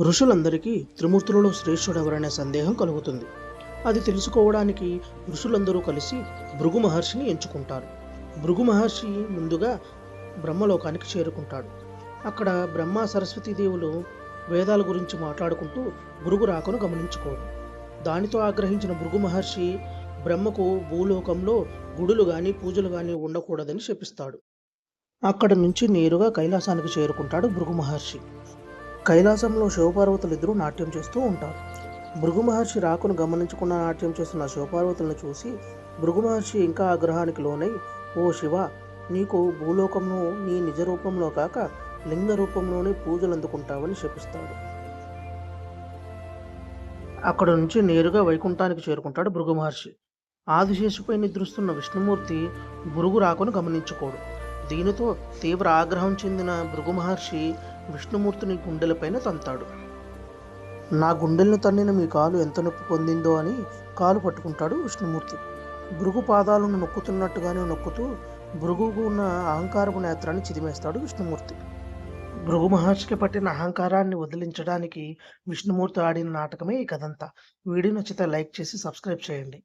ఋషులందరికీ త్రిమూర్తులలో శ్రేష్ఠుడు ఎవరనే సందేహం కలుగుతుంది. అది తెలుసుకోవడానికి ఋషులందరూ కలిసి భృగు మహర్షిని ఎంచుకుంటారు. భృగు మహర్షి ముందుగా బ్రహ్మలోకానికి చేరుకుంటాడు. అక్కడ బ్రహ్మ సరస్వతీ దేవులు వేదాల గురించి మాట్లాడుకుంటూ భృగు రాకను గమనించుకోడు దానితో ఆగ్రహించిన భృగు మహర్షి బ్రహ్మకు భూలోకంలో గుడులు కానీ పూజలు కానీ ఉండకూడదని శపిస్తాడు. అక్కడ నుంచి నేరుగా కైలాసానికి చేరుకుంటాడు భృగు మహర్షి. కైలాసంలో శివపార్వతులు ఇద్దరూ నాట్యం చేస్తూ ఉంటారు. భృగు మహర్షి రాకును గమనించకుండా నాట్యం చేస్తున్న శివపార్వతులను చూసి భృగు మహర్షి ఇంకా ఆగ్రహానికి లోనై ఓ శివ నీకు భూలోకంలో నీ నిజ రూపంలో కాక లింగ రూపంలోనే పూజలు అందుకుంటావని శపిస్తాడు. అక్కడ నుంచి నేరుగా వైకుంఠానికి చేరుకుంటాడు భృగు మహర్షి. ఆదిశేషుపై నిద్రిస్తున్న విష్ణుమూర్తి భృగు రాకును గమనించుకోడు. దీనితో తీవ్ర ఆగ్రహం చెందిన భృగు మహర్షి విష్ణుమూర్తిని గుండెలపైన తంతాడు. నా గుండెలను తన్నిన మీ కాలు ఎంత నొప్పి పొందిందో అని కాలు పట్టుకుంటాడు విష్ణుమూర్తి. భృగు పాదాలను నొక్కుతున్నట్టుగానే నొక్కుతూ భృగుకు ఉన్న అహంకారపు నేత్రాన్ని చిదిమేస్తాడు విష్ణుమూర్తి. భృగు మహర్షికి పట్టిన అహంకారాన్ని వదిలించడానికి విష్ణుమూర్తి ఆడిన నాటకమే ఈ కథంతా. వీడియో నచ్చితే లైక్ చేసి సబ్స్క్రైబ్ చేయండి.